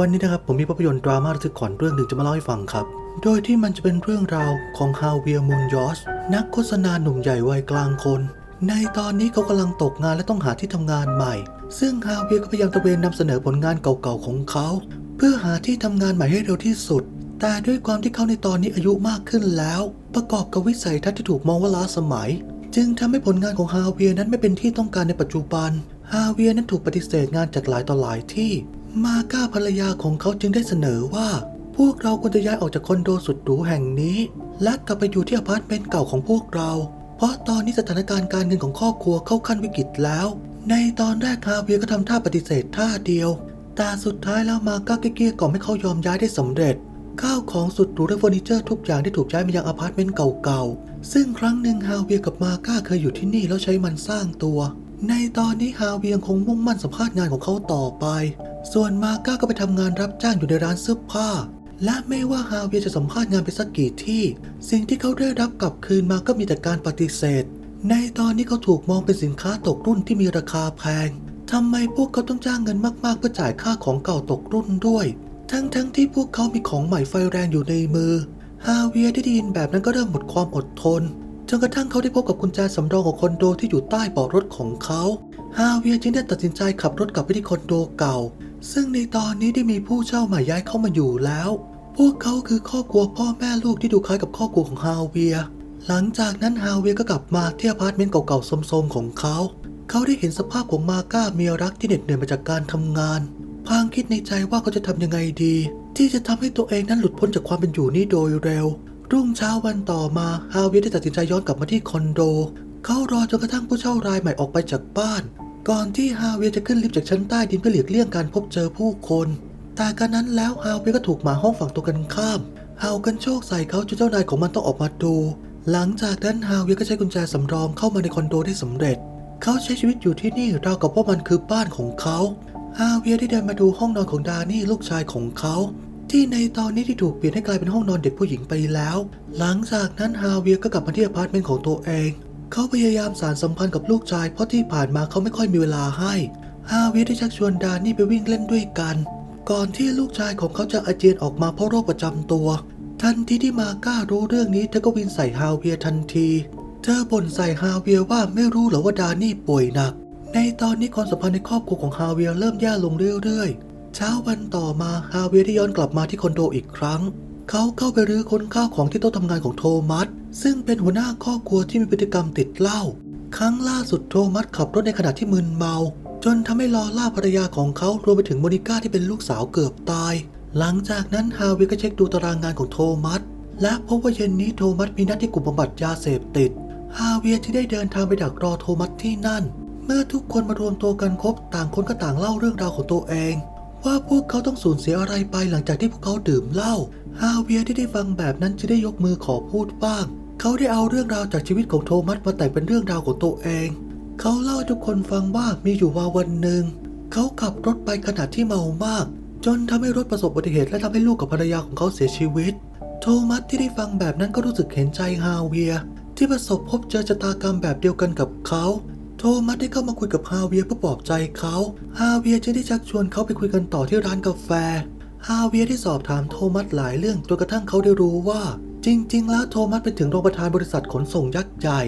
วันนี้นะครับผมมีภาพยนตร์ดราม่าระทึกขวัญเรื่องหนึ่งจะมาเล่าให้ฟังครับ โดยที่มันจะเป็นเรื่องราวของฮาเวียร์มูนยอสนักโฆษณาหนุ่มใหญ่วัยกลางคน ในตอนนี้เขากำลังตกงานและต้องหาที่ทำงานใหม่ ซึ่งฮาเวียร์ก็พยายามตะเวนนำเสนอผลงานเก่าๆของเขา เพื่อหาที่ทำงานใหม่ให้เร็วที่สุด แต่ด้วยความที่เขาในตอนนี้อายุมากขึ้นแล้ว ประกอบกับวิสัยทัศน์ที่ถูกมองว่าล้าสมัย จึงทำให้ผลงานของฮาเวียร์นั้นไม่เป็นที่ต้องการในปัจจุบันฮาเวียร์นั้นถูกปฏิเสธงานจากหลายต่อหลายที่ มาก้าภรรยาของเขาจึงได้เสนอว่า พวกเราควรจะย้ายออกจากคอนโดสุดหรูแห่งนี้ และกลับไปอยู่ที่อพาร์ตเมนต์เก่าของพวกเรา เพราะตอนนี้สถานการณ์การเงินของครอบครัวเข้าขั้นวิกฤตแล้ว ในตอนแรกฮาเวียก็ทำท่าปฏิเสธท่าเดียว แต่สุดท้ายแล้วมาก้าเกลี้ยกล่อมให้เขายอมย้ายได้สำเร็จข้าวของสุดหรูและเฟอร์นิเจอร์ทุกอย่างได้ถูกย้ายมายังอพาร์ตเมนต์เก่าๆ ซึ่งครั้งหนึ่งฮาเวียกับมาก้าเคยอยู่ที่นี่แล้วใช้มันสร้างตัว ในตอนนี้ฮาเวียงคงมุ่งมั่นสัมภาษณ์งานของเขาต่อไป ส่วนมาก้าก็ไปทำงานรับจ้างอยู่ในร้านเสื้อผ้า และไม่ว่าฮาเวียจะสัมภาษณ์งานไปสักกี่ที่ สิ่งที่เขาได้รับกลับคืนมาก็มีแต่การปฏิเสธ ในตอนนี้เขาถูกมองเป็นสินค้าตกรุ่นที่มีราคาแพงทำไมพวกเขาต้องจ้างเงินมากๆเพื่อจ่ายค่าของเก่าตกรุ่นด้วย ทั้งๆที่พวกเขามีของใหม่ไฟแรงอยู่ในมือ ฮาเวียได้ยินแบบนั้นก็เริ่มหมดความอดทนจนกระทั่งเขาได้พบกับกุญแจสำรองของคอนโดที่อยู่ใต้เบาะรถของเขา ฮาเวียจึงได้ตัดสินใจขับรถกลับไปที่คอนโดเก่า ซึ่งในตอนนี้ได้มีผู้เช่าใหม่ย้ายเข้ามาอยู่แล้ว พวกเขาคือครอบครัวพ่อแม่ลูกที่ดูคล้ายกับครอบครัวของฮาวเวีย หลังจากนั้นฮาวเวียก็กลับมาที่อพาร์ตเมนต์เก่าๆโทรมๆของเขา เขาได้เห็นสภาพของมาก้าเมียรักที่เหน็ดเหนื่อยมาจากการทำงาน พางคิดในใจว่าเขาจะทำยังไงดี ที่จะทำให้ตัวเองนั้นหลุดพ้นจากความเป็นอยู่นี้โดยเร็ว รุ่งเช้าวันต่อมาฮาวเวียได้ตัดสินใจย้อนกลับมาที่คอนโด เขารอจนกระทั่งผู้เช่ารายใหม่ออกไปจากบ้าน ก่อนที่ฮาเวียจะขึ้นลิฟต์จากชั้นใต้ดินเพื่อหลีกเลี่ยงการพบเจอผู้คน แต่การนั้นแล้วฮาเวียก็ถูกหมาห้องฝั่งตรงกันข้ามเห่ากันโชคใส่เขาจนเจ้านายของมันต้องออกมาดู หลังจากนั้นฮาเวียก็ใช้กุญแจสำรองเข้ามาในคอนโดได้สำเร็จ เขาใช้ชีวิตอยู่ที่นี่ราวกับว่ามันคือบ้านของเขาฮาเวียได้เดินมาดูห้องนอนของดานี่ลูกชายของเขาที่ในตอนนี้ที่ถูกเปลี่ยนให้กลายเป็นห้องนอนเด็กผู้หญิงไปแล้ว หลังจากนั้นฮาเวียก็กลับมาที่อพาร์ตเมนต์ของตัวเอง เขาพยายามสารสัมพันธ์กับลูกชายเพราะที่ผ่านมาเขาไม่ค่อยมีเวลาให้ ฮาวียร์ได้ชักชวนดานี่ไปวิ่งเล่นด้วยกัน ก่อนที่ลูกชายของเขาจะอาเจียนออกมาเพราะโรคประจำตัว ทันทีที่มาก้ารู้เรื่องนี้เธอก็วินใส่ฮาเวียทันที เธอบ่นใส่ฮาเวียว่าไม่รู้หรอว่าดานี่ป่วยหนัก ในตอนนี้ความสัมพันธ์ในครอบครัวของฮาเวียเริ่มแย่ลงเรื่อยๆ เช้าวันต่อมาฮาเวียได้ย้อนกลับมาที่คอนโดอีกครั้ง เขาเข้าไปรื้อค้นข้าวของที่โต๊ะทำงานของโทมัส ซึ่งเป็นหัวหน้าครอบครัวที่มีพฤติกรรมติดเหล้า ครั้งล่าสุดโทมัสขับรถในขณะที่มึนเมา จนทำให้ลอล่าภรรยาของเขารวมไปถึงโมนิก้าที่เป็นลูกสาวเกือบตาย หลังจากนั้นฮาเวียก็เช็คดูตารางงานของโทมัส และพบว่าเย็นนี้โทมัสมีนัดที่กลุ่มบำบัดยาเสพติด ฮาเวียที่ได้เดินทางไปดักรอโทมัสที่นั่น เมื่อทุกคนมารวมตัวกันครบต่างคนก็ต่างเล่าเรื่องราวของตัวเอง ว่าพวกเขาต้องสูญเสียอะไรไปหลังจากที่พวกเขาดื่มเหล้า ฮาเวียที่ได้ฟังแบบนั้นจะได้ยกมือขอพูดบ้าง เขาได้เอาเรื่องราวจากชีวิตของโทมัสมาแต่งเป็นเรื่องราวของตัวเอง เขาเล่าให้ทุกคนฟังว่ามีอยู่ว่าวันหนึ่ง เขาขับรถไปขณะที่เมามาก จนทำให้รถประสบอุบัติเหตุและทำให้ลูกกับภรรยาของเขาเสียชีวิต โทมัสที่ได้ฟังแบบนั้นก็รู้สึกเห็นใจฮาเวีย ที่ประสบพบเจอชะตากรรมแบบเดียวกันกับเขาโทมัสได้เข้ามาคุยกับฮาเวียเพื่อปลอบใจเขา ฮาเวียจึงได้ชักชวนเขาไปคุยกันต่อที่ร้านกาแฟ ฮาเวียได้สอบถามโทมัสหลายเรื่องจนกระทั่งเขาได้รู้ว่า จริง ๆ แล้วโทมัสเป็นถึงรองประธานบริษัทขนส่งยักษ์ใหญ่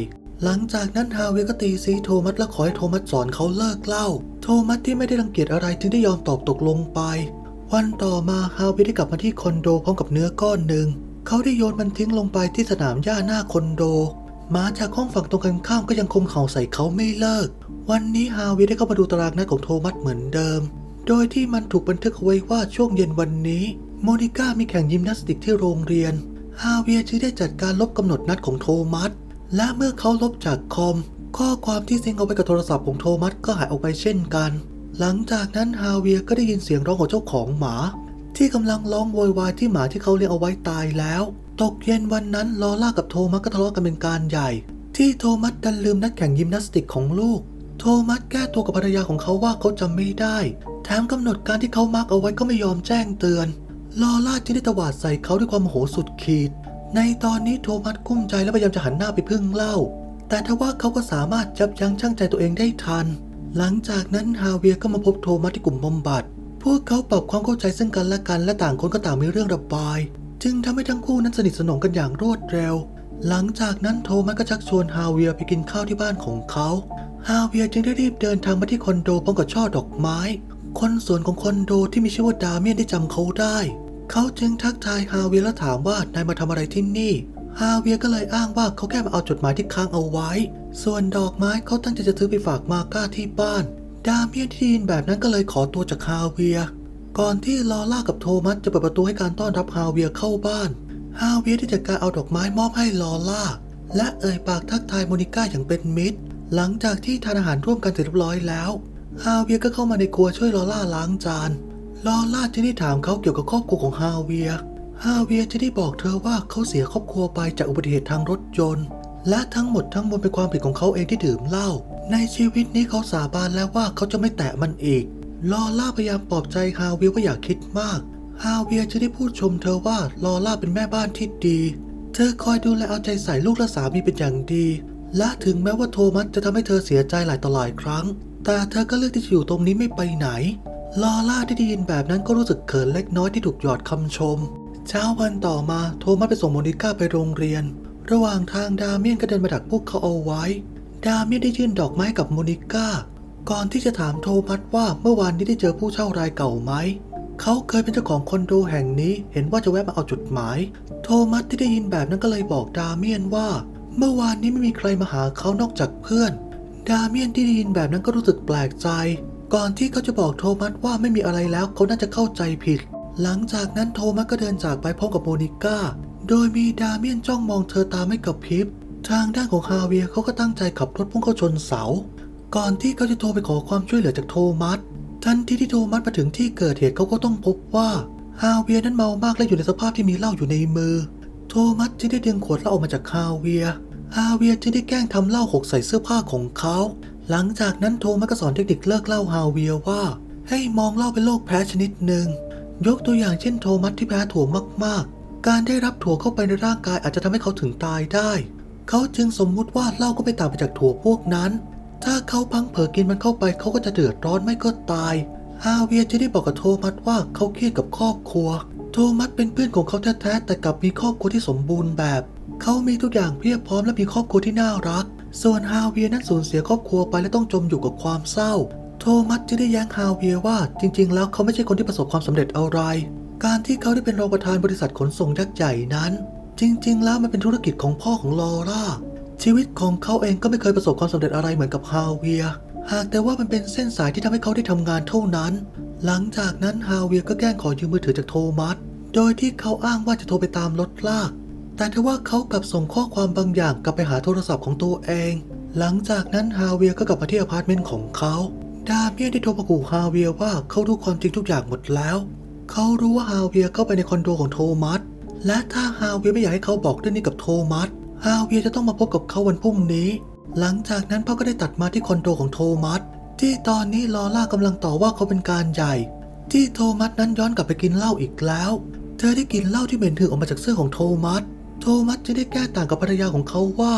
หลังจากนั้นฮาเวียก็ตีซีโทมัสและขอให้โทมัสสอนเขาเลิกเล้าโทมัสที่ไม่ได้รังเกียจอะไรจึงได้ยอมตอบตกลงไป วันต่อมาฮาเวียได้กลับมาที่คอนโดพร้อมกับเนื้อก้อนหนึ่งเขาได้โยนมันทิ้งลงไปที่สนามหญ้าหน้าคอนโดหมาจากห้องฝั่งตรงกันข้ามก็ยังคงเห่าใส่เขาไม่เลิก วันนี้ฮาเวียได้เข้ามาดูตารางนัดของโทมัสเหมือนเดิม โดยที่มันถูกบันทึกไว้ว่าช่วงเย็นวันนี้ โมนิก้ามีแข่งยิมนาสติกที่โรงเรียน ฮาเวียจึงได้จัดการลบกำหนดนัดของโทมัส และเมื่อเขาลบจากคอม ข้อความที่ซิงเอาไว้กับโทรศัพท์ของโทมัสก็หายออกไปเช่นกัน หลังจากนั้นฮาเวียก็ได้ยินเสียงร้องของเจ้าของหมา ที่กำลังร้องโวยวายที่หมาที่เขาเลี้ยงเอาไว้ตายแล้ว ตกเย็นวันนั้นลอล่ากับโทมัสก็ทะเลาะกันเป็นการใหญ่ ที่โทมัสดันลืมนัดแข่งยิมนาสติกของลูก โทมัสแก้ตัวกับภรรยาของเขาว่าเขาจำไม่ได้ แถมกำหนดการที่เขามาร์กเอาไว้ก็ไม่ยอมแจ้งเตือน ลอล่าจึงได้ตวาดใส่เขาด้วยความโมโหสุดขีด ในตอนนี้โทมัสกุ้มใจและพยายามจะหันหน้าไปพึ่งเหล้า แต่ทว่าเขาก็สามารถยับยั้งชั่งใจตัวเองได้ทัน หลังจากนั้นฮาเวียก็มาพบโทมัสที่กลุ่มบำบัด พวกเขาปรับความเข้าใจซึ่งกันและกันและต่างคนก็ต่างมีเรื่องระบาย จึงทำให้ทั้งคู่นั้นสนิทสนมกันอย่างรวดเร็ว หลังจากนั้นโทมัสก็ชักชวนฮาเวียไปกินข้าวที่บ้านของเขา ฮาเวียจึงได้รีบเดินทางมาที่คอนโดพร้อมกับช่อดอกไม้ คนสวนของคอนโดที่มีชื่อว่าดาเมียนได้จำเขาได้ เขาจึงทักทายฮาเวียและถามว่านายมาทำอะไรที่นี่ ฮาเวียก็เลยอ้างว่าเขาแค่มาเอาจดหมายที่ค้างเอาไว้ ส่วนดอกไม้เขาตั้งใจจะซื้อไปฝากมาก้าที่บ้าน ดาเมียนที่ได้ยินแบบนั้นก็เลยขอตัวจากฮาเวีย ก่อนที่ลอล่ากับโทมัสจะเปิดประตูให้การต้อนรับฮาเวียเข้าบ้าน ฮาเวียได้จัดการเอาดอกไม้มอบให้ลอล่าและเอ่ยปากทักทายโมนิก้าอย่างเป็นมิตร หลังจากที่ทานอาหารร่วมกันเสร็จเรียบร้อยแล้วฮาเวียก็เข้ามาในครัวช่วยลอล่าล้างจานลอล่าจะได้ถามเขาเกี่ยวกับครอบครัวของฮาเวียฮาเวียจะได้บอกเธอว่าเขาเสียครอบครัวไปจากอุบัติเหตุทางรถยนต์ และทั้งหมดทั้งมวลเป็นความผิดของเขาเองที่ดื่มเหล้าในชีวิตนี้เขาสาบานแล้วว่าเขาจะไม่แตะมันอีกลอล่าพยายามปลอบใจฮาเวียว่าอย่าคิดมากฮาเวียจะได้พูดชมเธอว่าลอล่าเป็นแม่บ้านที่ดี เธอคอยดูแลเอาใจใส่ลูกและสามีเป็นอย่างดี และถึงแม้ว่าโทมัสจะทำให้เธอเสียใจหลายต่อหลายครั้ง แต่เธอก็เลือกที่จะอยู่ตรงนี้ไม่ไปไหน ลอล่าที่ได้ยินแบบนั้นก็รู้สึกเขินเล็กน้อยที่ถูกหยอดคำชม เช้าวันต่อมาโทมัสไปส่งโมนิก้าไปโรงเรียน ระหว่างทางดาเมียนก็เดินมาดักพวกเขาเอาไว้ ดาเมียนได้ยื่นดอกไม้กับโมนิก้า ก่อนที่จะถามโทมัสว่าเมื่อวานนี้ได้เจอผู้เช่ารายเก่าไหมเขาเคยเป็นเจ้าของคอนโดแห่งนี้ เห็นว่าจะแวะมาเอาจดหมาย โทมัสที่ได้ยินแบบนั้นก็เลยบอกดาเมียนว่า เมื่อวานนี้ไม่มีใครมาหาเขานอกจากเพื่อน ดาเมียนที่ได้ยินแบบนั้นก็รู้สึกแปลกใจ ก่อนที่เขาจะบอกโทมัสว่าไม่มีอะไรแล้วเขาน่าจะเข้าใจผิด หลังจากนั้นโทมัสก็เดินจากไปพร้อมกับโมนิก้า โดยมีดาเมียนจ้องมองเธอตาไม่กระพริบ ทางด้านของฮาเวียเขาก็ตั้งใจขับรถพุ่งเข้าชนเสา ก่อนที่เขาจะโทรไปขอความช่วยเหลือจากโทมัส ทันทีที่โทมัสมาถึงที่เกิดเหตุเขาก็ต้องพบว่าฮาเวียนั้นเมามากและอยู่ในสภาพที่มีเหล้าอยู่ในมือ โทมัสจึงได้ดึงขวดเหล้าออกมาจากฮาเวีย ฮาเวียร์จึงได้แกล้งทำเหล้าหกใส่เสื้อผ้าของเขา หลังจากนั้นโทมัสก็สอนเทคนิคเลิกเหล้าฮาเวียร์ว่า ให้มองเหล้าเป็นโรคแพ้ชนิดหนึ่ง ยกตัวอย่างเช่นโทมัสที่แพ้ถั่วมากๆ การได้รับถั่วเข้าไปในร่างกายอาจจะทำให้เขาถึงตายได้ เขาจึงสมมุติว่าเหล้าก็ไม่ต่างไปจากถั่วพวกนั้น ถ้าเขาพังเผลอกินมันเข้าไปเขาก็จะเดือดร้อนไม่ก็ตาย ฮาเวียร์จะได้บอกกับโทมัสว่าเขาเครียดกับครอบครัว โทมัสเป็นเพื่อนของเขาแท้ๆแต่กลับมีครอบครัวที่สมบูรณ์แบบ เขามีทุกอย่างเพียบพร้อมและมีครอบครัวที่น่ารัก ส่วนฮาเวียนั้นสูญเสียครอบครัวไปและต้องจมอยู่กับความเศร้า โทมัสจะได้แย้งฮาเวียว่าจริง ๆ แล้วเขาไม่ใช่คนที่ประสบความสำเร็จอะไร การที่เขาได้เป็นรองประธานบริษัทขนส่งยักษ์ใหญ่นั้น จริง ๆ แล้วมันเป็นธุรกิจของพ่อของลอร่าชีวิตของเขาเองก็ไม่เคยประสบความสำเร็จอะไรเหมือนกับฮาเวีย หากแต่ว่ามันเป็นเส้นสายที่ทำให้เขาได้ทำงานเท่านั้น หลังจากนั้นฮาเวียก็แกล้งขอยืมมือถือจากโทมัส โดยที่เขาอ้างว่าจะโทรไปตามรถลาก แต่ทว่าเขากลับส่งข้อความบางอย่างกลับไปหาโทรศัพท์ของตัวเอง หลังจากนั้นฮาเวียก็กลับมาที่อพาร์ตเมนต์ของเขา ดาเมียนได้โทรมาขู่ฮาเวียว่าเขารู้ความจริงทุกอย่างหมดแล้ว เขารู้ว่าฮาเวียเข้าไปในคอนโดของโทมัส และถ้าฮาเวียไม่อยากให้เขาบอกเรื่องนี้กับโทมัส ฮาเวียจะต้องมาพบกับเขาวันพรุ่งนี้ หลังจากนั้นพ่อก็ได้ตัดมาที่คอนโดของโทมัสที่ตอนนี้ลอล่ากำลังต่อว่าเขาเป็นการใหญ่ ที่โทมัสนั้นย้อนกลับไปกินเหล้าอีกแล้ว เธอได้กินเหล้าที่เหม็นถึงออกมาจากเสื้อของโทมัส โทมัสจะได้แก้ต่างกับภรรยาของเขาว่า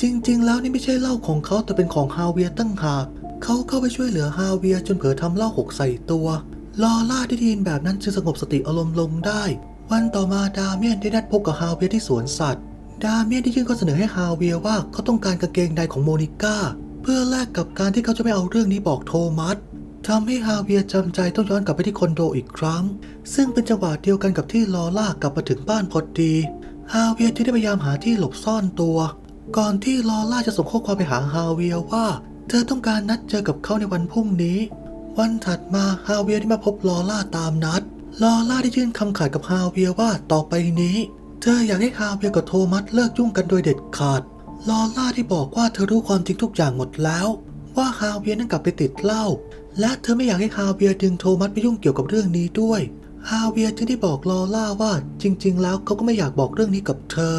จริง ๆ แล้วนี่ไม่ใช่เหล้าของเขาแต่เป็นของฮาเวียตั้งหากเขาเข้าไปช่วยเหลือฮาเวียจนเผลอทำเหล้าหกใส่ตัวลอล่าได้ยินแบบนั้นจึงสงบสติอารมณ์ลงได้ วันต่อมาดาเมียนได้นัดพบกับฮาเวียที่สวนสัตว์ ดาเมียนได้ยื่นข้อเสนอให้ฮาเวียว่าเขาต้องการกางเกงในของโมนิก้า เพื่อแลกกับการที่เขาจะไม่เอาเรื่องนี้บอกโทมัสทำให้ฮาเวียจำใจต้องย้อนกลับไปที่คอนโดอีกครั้ง ซึ่งเป็นจังหวะเดียวกันกับที่ลอล่ากลับมาถึงบ้านพอดี ฮาเวียที่ได้พยายามหาที่หลบซ่อนตัว ก่อนที่ลอล่าจะส่งข้อความไปหาฮาเวียว่า เธอต้องการนัดเจอกับเขาในวันพรุ่งนี้ วันถัดมาฮาเวียได้มาพบลอล่าตามนัด ลอล่าได้ยื่นคำขาดกับฮาเวียว่าต่อไปนี้ เธออยากให้ฮาเวียกับโทมัสเลิกยุ่งกันโดยเด็ดขาด ลอล่าได้บอกว่าเธอรู้ความจริงทุกอย่างหมดแล้ว ว่าฮาเวียนั้นกลับไปติดเหล้าและเธอไม่อยากให้ฮาเวียดึงโทมัสไปยุ่งเกี่ยวกับเรื่องนี้ด้วย ฮาเวียร์จึงได้บอกลอล่าว่าจริง ๆ แล้วเขาก็ไม่อยากบอกเรื่องนี้กับเธอ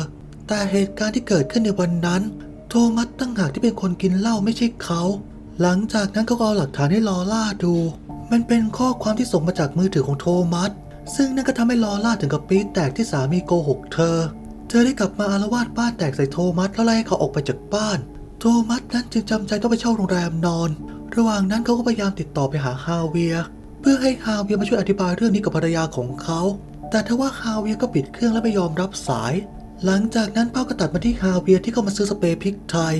แต่เหตุการณ์ที่เกิดขึ้นในวันนั้น โทมัสตั้งหากที่เป็นคนกินเหล้าไม่ใช่เขา หลังจากนั้นเขาก็เอาหลักฐานให้ลอล่าดู มันเป็นข้อความที่ส่งมาจากมือถือของโทมัส ซึ่งนั่นก็ทำให้ลอล่าถึงกับปี๊ดแตกที่สามีโกหกเธอ เธอได้กลับมาอารวาสบ้านแตกใส่โทมัสแล้วไล่เขาออกไปจากบ้าน โทมัสนั้นจึงจำใจต้องไปเช่าโรงแรมนอน ระหว่างนั้นเขาก็พยายามติดต่อไปหาฮาเวียร์ เพื่อให้ฮาเวียมาช่วยอธิบายเรื่องนี้กับภรรยาของเขา แต่ทว่าฮาเวียก็ปิดเครื่องและไม่ยอมรับสาย หลังจากนั้นภาพก็ตัดมาที่ฮาเวียที่เข้ามาซื้อสเปรย์พริกไทย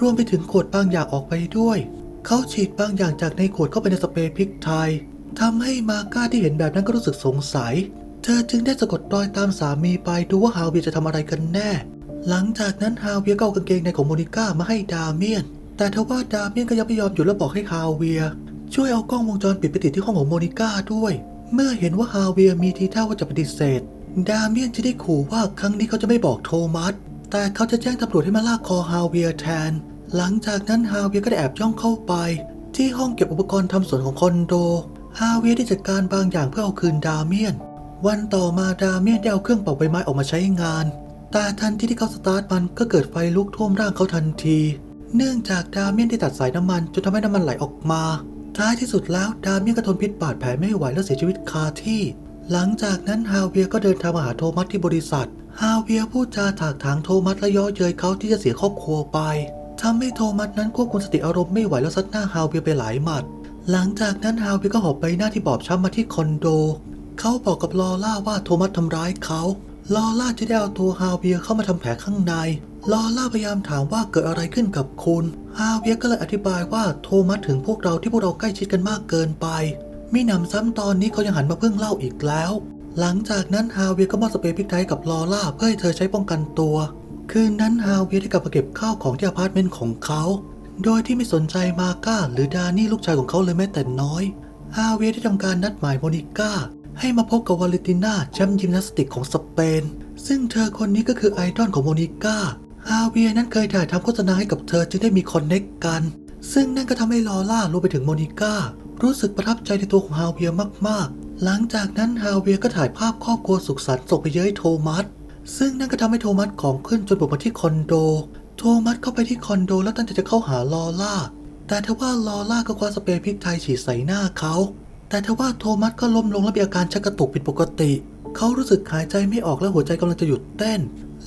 รวมไปถึงขวดบางอย่างออกไปด้วย เขาฉีดบางอย่างจากในขวดเข้าไปในสเปรย์พริกไทยทำให้มาก้าที่เห็นแบบนั้นก็รู้สึกสงสัย เธอจึงได้สะกดรอยตามสามีไปดูว่าฮาเวียจะทำอะไรกันแน่ หลังจากนั้นฮาเวียก็เอากางเกงในของโมนิก้ามาให้ดาเมียน แต่ทว่าดาเมียนก็ยังไม่ยอมหยุดและบอกให้ฮาเวีย ช่วยเอากล้องวงจรปิดไปติดที่ห้องของโมนิก้าด้วย เมื่อเห็นว่าฮาเวียร์มีทีท่าว่าจะปฏิเสธ ดาเมียนจะได้ขู่ว่าครั้งนี้เขาจะไม่บอกโทมัส แต่เขาจะแจ้งตำรวจให้มาลากคอฮาเวียร์แทน หลังจากนั้นฮาเวียร์ก็ได้แอบย่องเข้าไป ที่ห้องเก็บอุปกรณ์ทำสวนของคอนโด ฮาเวียร์ได้จัดการบางอย่างเพื่อเอาคืนดาเมียน วันต่อมาดาเมียนได้เอาเครื่องเป่าใบไม้ออกมาใช้งาน แต่ทันทีที่เขาสตาร์ทมันก็เกิดไฟลุกท่วมร่างเขาทันที เนื่องจากดาเมียนได้ตัดสายน้ำมันจนทำให้น้ำมันไหลออกมา ท้ายที่สุดแล้วดามียนก็ทนพิษบาดแผลไม่ไหวและเสียชีวิตคาที่ หลังจากนั้นฮาเวียก็เดินทางมาหาโทมัสที่บริษัท ฮาเวียพูดจาถากถางโทมัสและย่อเย้ยเขาที่จะเสียครอบครัวไปทำให้โทมัสนั้นควบคุมสติอารมณ์ไม่ไหวแล้วซัดหน้าฮาเวียไปหลายหมัด หลังจากนั้นฮาเวียก็หอบไปหน้าที่บอบช้ำมาที่คอนโด เขาบอกกับลอล่าว่าโทมัสทำร้ายเขา ลอล่าจะได้เอาตัวฮาเวียเข้ามาทำแผลข้างใน ลอล่าพยายามถามว่าเกิดอะไรขึ้นกับคุณ ฮาเวียก็เลยอธิบายว่าโทมัสถึงพวกเราที่พวกเราใกล้ชิดกันมากเกินไปมีหนำซ้ำตอนนี้เขายังหันมาพึ่งเล่าอีกแล้ว หลังจากนั้นฮาเวียก็มอบสเปรย์พริกไทยกับลอล่าเพื่อให้เธอใช้ป้องกันตัว คืนนั้นฮาเวียได้กลับมาเก็บข้าวของที่อพาร์ตเมนต์ของเขา โดยที่ไม่สนใจมาก้าหรือดานี่ลูกชายของเขาเลยแม้แต่น้อย ฮาเวียได้ทำการนัดหมายโมนิก้าให้มาพบกับวาเลนติน่าแชมป์ยิมนาสติกของสเปน ซึ่งเธอคนนี้ก็คือไอดอลของโมนิก้า ฮาเวียนั้นเคยถ่ายทำโฆษณาให้กับเธอจึงได้มีคอนเน็กกัน ซึ่งนั่นก็ทำให้ลอล่ารวมไปถึงโมนิก้า รู้สึกประทับใจในตัวของฮาเวียมากๆ หลังจากนั้นฮาเวียก็ถ่ายภาพครอบครัวสุขสันต์ส่งไปเย้ยโทมัส ซึ่งนั่นก็ทำให้โทมัสของขึ้นจนบุกมาที่คอนโด โทมัสเข้าไปที่คอนโดแล้วตั้งใจจะเข้าหาลอล่า แต่ทว่าลอล่าก็คว้าสเปรย์พริกไทยฉีดใส่หน้าเขา แต่ทว่าโทมัสก็ล้มลงและมีอาการชักกระตุกผิดปกติ เขารู้สึกหายใจไม่ออกและหัวใจกำลังจะหยุดเต้น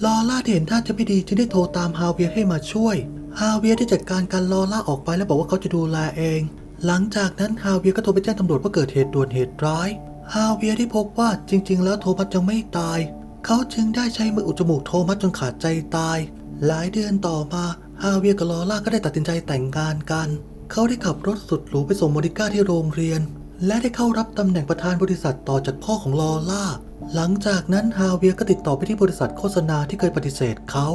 ลอล่าที่เห็นท่าจะไม่ดีจึงได้โทรตามฮาเวียให้มาช่วย ฮาเวียได้จัดการการลอล่าออกไปและบอกว่าเขาจะดูแลเอง หลังจากนั้นฮาเวียก็โทรไปแจ้งตำรวจว่าเกิดเหตุด่วนเหตุร้าย ฮาเวียได้พบว่าจริง ๆ แล้วโทมัสยังไม่ตาย เขาจึงได้ใช้มืออุดจมูกโทมัสจนขาดใจตาย หลายเดือนต่อมาฮาเวียกับลอล่าก็ได้ตัดสินใจแต่งงานกัน เขาได้ขับรถสุดหรูไปส่งโมนิก้าที่โรงเรียน และได้เข้ารับตำแหน่งประธานบริษัทต่อจากพ่อของลอล่า หลังจากนั้นฮาเวียก็ติดต่อไปที่บริษัทโฆษณาที่เคยปฏิเสธเขา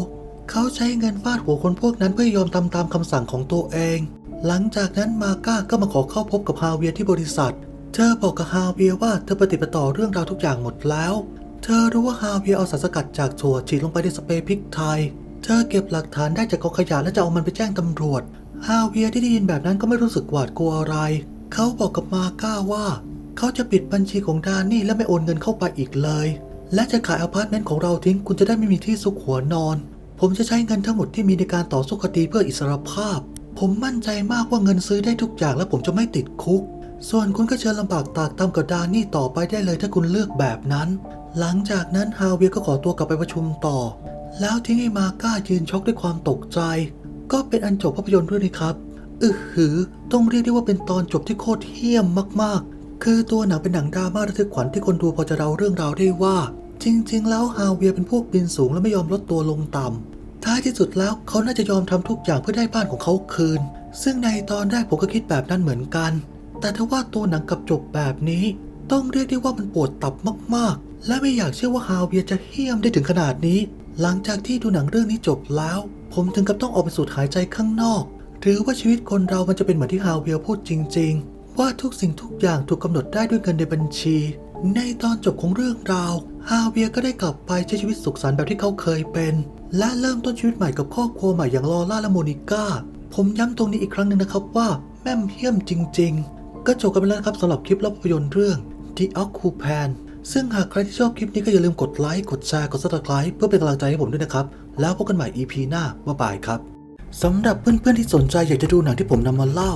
เขาใช้เงินฟาดหัวคนพวกนั้นเพื่อยอมทำตามคำสั่งของตัวเอง หลังจากนั้นมาก้าก็มาขอเข้าพบกับฮาเวียที่บริษัท เธอบอกกับฮาเวียว่าเธอปฏิบัติต่อเรื่องราวทุกอย่างหมดแล้ว เธอรู้ว่าฮาเวียเอาสารสกัดจากถั่วฉีดลงไปในสเปรย์พริกไทย เธอเก็บหลักฐานได้จากกองขยะและจะเอามันไปแจ้งตำรวจ ฮาเวียที่ได้ยินแบบนั้นก็ไม่รู้สึกหวาดกลัวอะไร เขาบอกกับมาก้าว่า เขาจะปิดบัญชีของดานี่และไม่โอนเงินเข้าไปอีกเลย และจะขายอพาร์ตเมนต์ของเราทิ้งคุณจะได้ไม่มีที่ซุกหัวนอน ผมจะใช้เงินทั้งหมดที่มีในการต่อสู้คดีเพื่ออิสรภาพ ผมมั่นใจมากว่าเงินซื้อได้ทุกอย่างและผมจะไม่ติดคุก ส่วนคุณก็เชิญลำบากตากตามกับดานี่ต่อไปได้เลยถ้าคุณเลือกแบบนั้น หลังจากนั้นฮาเวียก็ขอตัวกลับไปประชุมต่อ แล้วทิ้งให้มาก้ายืนช็อกด้วยความตกใจ ก็เป็นอันจบภาพยนตร์เรื่องนี้ครับอึหือ ต้องเรียกได้ว่าเป็นตอนจบที่โคตรเฮี้ยมมาก คือตัวหนังเป็นหนังดราม่าระทึกขวัญที่คนดูพอจะเล่าเรื่องราวได้ว่า จริง ๆ แล้วฮาเวียเป็นพวกบินสูงและไม่ยอมลดตัวลงต่ำท้ายที่สุดแล้วเขาน่าจะยอมทำทุกอย่างเพื่อได้บ้านของเขาคืน ซึ่งในตอนแรกผมก็คิดแบบนั้นเหมือนกัน แต่ถ้าว่าตัวหนังกับจบแบบนี้ ต้องเรียกได้ว่ามันปวดตับมากๆ และไม่อยากเชื่อว่าฮาเวียจะเฮี้ยมได้ถึงขนาดนี้ หลังจากที่ดูหนังเรื่องนี้จบแล้ว ผมถึงกับต้องออกไปสูดหายใจข้างนอก หรือว่าชีวิตคนเรามันจะเป็นเหมือนที่ฮาเวียพูดจริง ๆ ว่าทุกสิ่งทุกอย่างถูกกำหนดได้ด้วยเงินในบัญชี ในตอนจบของเรื่องราว ฮาเวียก็ได้กลับไปใช้ชีวิตสุขสันต์แบบที่เขาเคยเป็น และเริ่มต้นชีวิตใหม่กับครอบครัวใหม่อย่างลอล่าและโมนิก้า ผมย้ำตรงนี้อีกครั้งหนึ่งนะครับว่าแม่มเฮี้ยมจริง ๆ ก็จบกันไปแล้วครับสำหรับคลิปเล่าภาพยนตร์เรื่อง The Occupant ซึ่งหากใครที่ชอบคลิปนี้ก็อย่าลืมกดไลค์ กดแชร์ กด subscribe เพื่อเป็นกำลังใจให้ผมด้วยนะครับ แล้วพบกันใหม่ EP หน้า บ๊ายบายครับ สำหรับเพื่อนๆที่สนใจอยากจะดูหนังที่ผมนำมาเล่า